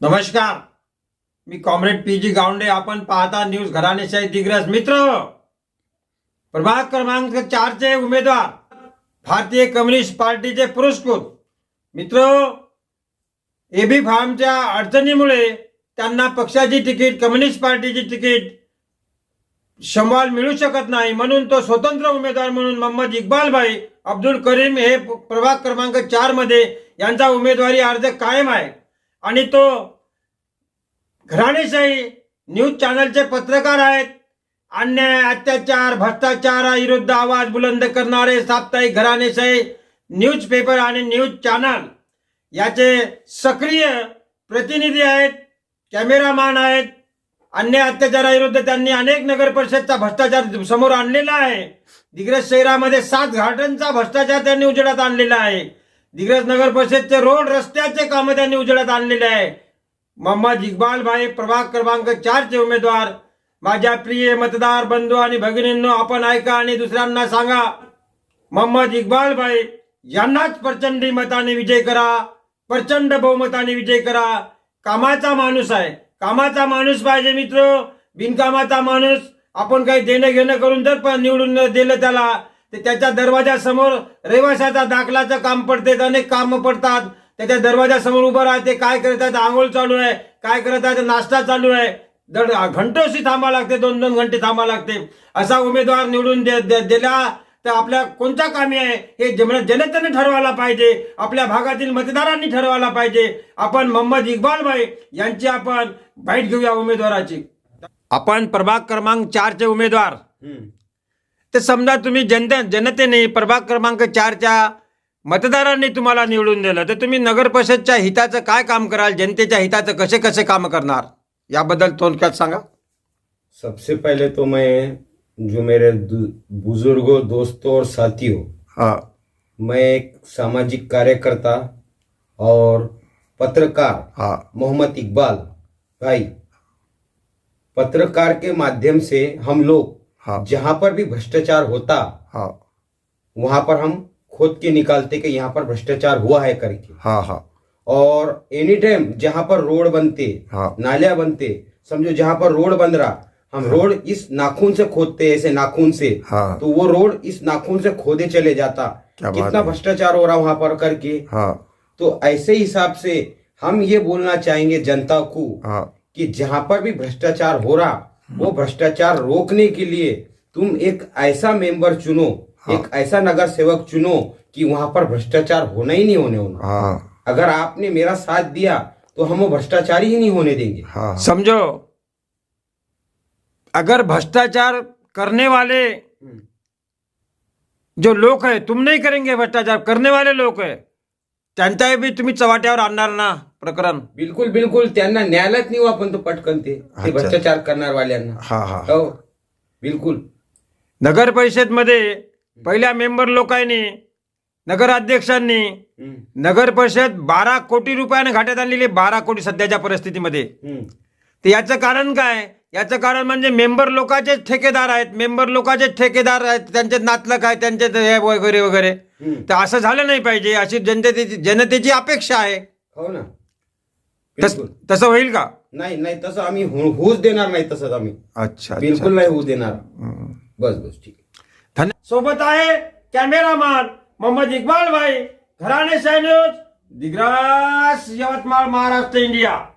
नमस्कार. मी comrade P G Gawande. आपण पाहता न्यूज घराणेशाही दिग्रस. मित्र प्रभाग क्रमांक चारचे उमेदवार भारतीय कम्युनिस्ट पार्टीचे पुरस्कृत. मित्र एबी फार्मच्या अडचणीमुळे त्यांना पक्षाची तिकीट कम्युनिस्ट पार्टीची तिकीट शंभाल मिळू शकत नाही. म्हणून तो स्वतंत्र उमेदवार म्हणून मोहम्मद इक्बालभाई अब्दुल करीम हे प्रभाग क्रमांक चारमध्ये यांचा उमेदवारी अर्ज कायम आहे. आणि तो घराणेशाही न्यूज चॅनलचे पत्रकार आहेत. अन्याय अत्याचार भ्रष्टाचाराविरुद्ध आवाज बुलंद करणारे साप्ताहिक घराणेशाही न्यूज पेपर आणि न्यूज चॅनल याचे सक्रिय प्रतिनिधी आहेत कॅमेरामॅन आहेत. अन्याय अत्याचाराविरुद्ध त्यांनी अनेक नगर परिषदचा भ्रष्टाचार समोर आणलेला आहे. दिग्रज शहरामध्ये सात घाटांचा भ्रष्टाचार त्यांनी उजेडात आणलेला आहे. दिग्रज नगर परिषदचे रोड रस्त्याचे कामं त्यांनी उजेडात आणलेले आहे. मोहम्मद इक्बाल भाई प्रभाग क्रमांक चारचे उमेदवार. माझ्या प्रिय मतदार बंधू आणि भगिनींनो आपण ऐका आणि दुसऱ्यांना सांगा. मोहम्मद इक्बाल भाई यांनाच प्रचंड मताने विजय करा. प्रचंड बहुमताने विजय करा. कामाचा माणूस आहे. कामाचा माणूस पाहिजे मित्र. बिनकामाचा माणूस. आपण काही देणं घेणं करून जर पण निवडून दिलं त्याला ते त्याच्या दरवाजासमोर रहिवाशाचा दाखलाचं काम पडते अनेक कामं पडतात. त्याच्या दरवाजासमोर उभं राहते काय करत आहेत आंघोळ चालू आहे. काय करत आहेत नाश्ता चालू आहे. दर घंटोशी थांबा लागते दोन दोन घंटे थांबा लागते. असा उमेदवार निवडून दे- दिला तर आपल्या कोणत्या कामी आहे? हे जन- जनतेने ठरवायला पाहिजे. आपल्या भागातील मतदारांनी ठरवायला पाहिजे. आपण मोहम्मद इक्बाल भाई यांची आपण बाईट घेऊया उमेदवाराची. आपण प्रभाग क्रमांक चारचे उमेदवार. तर समजा तुम्ही जनते जनतेने प्रभाग क्रमांक चारच्या मतदारांनी तुम्हाला निवडून दिलं तर तुम्ही नगर परिषदच्या हिताचं काय काम कराल? जनतेच्या हिताचं कसे कसे काम करणार? याबद्दल थोडक्यात सांगा. सबसे पहले तो मैं जो मेरे बुजुर्गों दोस्तों और साथियों हा. मैं एक सामाजिक कार्यकर्ता और पत्रकार हा. मोहम्मद इकबाल भाई। पत्रकार के माध्यम से हम लोग हा। जहाँ पर भी भ्रष्टाचार होता हा। वहाँ पर हम खोद के निकालते कि यहाँ पर भ्रष्टाचार हुआ है करके। हा हा। और एनी टाइम जहाँ पर रोड बनते हाँ। नालियाँ बनते समझो जहाँ पर रोड बन रहा हम हाँ। रोड इस नाखून से खोदते ऐसे नाखून से। हाँ। तो वो रोड इस नाखून से खोदे चले जाता। कितना भ्रष्टाचार हो रहा वहाँ पर करके। हा। तो ऐसे हिसाब से हम ये बोलना चाहेंगे जनता को हा। कि जहाँ पर भी भ्रष्टाचार हो रहा वो भ्रष्टाचार रोकने के लिए तुम एक ऐसा मेंबर चुनो हाँ। एक ऐसा नगर सेवक चुनो कि वहाँ पर भ्रष्टाचार होना ही नहीं होने होना हा। अगर आपने मेरा साथ दिया तो हम वो भ्रष्टाचार ही नहीं होने देंगे। हाँ। समझो अगर भ्रष्टाचार करने वाले जो लोग है तुम नहीं करेंगे भ्रष्टाचार करने वाले लोग है। त्यांचाही बी तुम्ही चव्हाट्यावर आणणार ना प्रकरण. बिलकुल बिलकुल. त्यांना न्यायालयात नेऊ आपण तो पटकन ते. ते अच्छा. भ्रष्टाचार करणार वाल्यांना हा हा. हो. बिलकुल. नगर परिषदमध्ये पहिल्या मेंबर लोकांनी नगराध्यक्षांनी हम्म, नगर परिषद बारा कोटी रुपयाने घाट्यात आणलेली आहे, बारा कोटी सध्याच्या परिस्थितीमध्ये. हम्म. तर याचं कारण काय? याचं कारण म्हणजे मेंबर लोकांचेच ठेकेदार आहेत. मेंबर लोकांचेच ठेकेदार आहेत. त्यांचे नातलक आहेत. त्यांचे ते हे वगैरे वगैरे. तर असं झालं नाही पाहिजे. अशी जनतेची जनतेची अपेक्षा आहे. हो ना. तस बिलकुल. तसं होईल का? नाही नाही. तसं आम्ही हो- होऊच देणार नाही तसं आम्ही. अच्छा बिलकुल नाही होऊ देणार. बस बस. ठीक आहे. सोबत आहे कॅमेरामॅन मोहम्मद इक्बाल भाई. Gharane news Digras Yavatmal Maharashtra India.